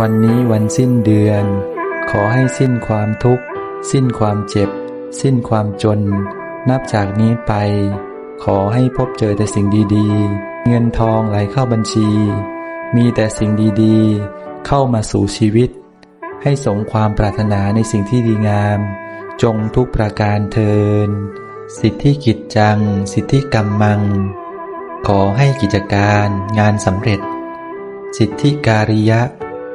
วันนี้วันสิ้นเดือน ขอให้สิ้นความทุกข์ สิ้นความเจ็บ สิ้นความจน นับจากนี้ไป ขอให้พบเจอแต่สิ่งดีๆ เงินทองไหลเข้าบัญชี มีแต่สิ่งดีๆ เข้ามาสู่ชีวิต ให้สมความปรารถนาในสิ่งที่ดีงาม จงทุกประการเทิน สิทธิกิจจัง สิทธิกรรมัง ขอให้กิจการงานสำเร็จ สิทธิการิยะ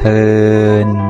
เทิน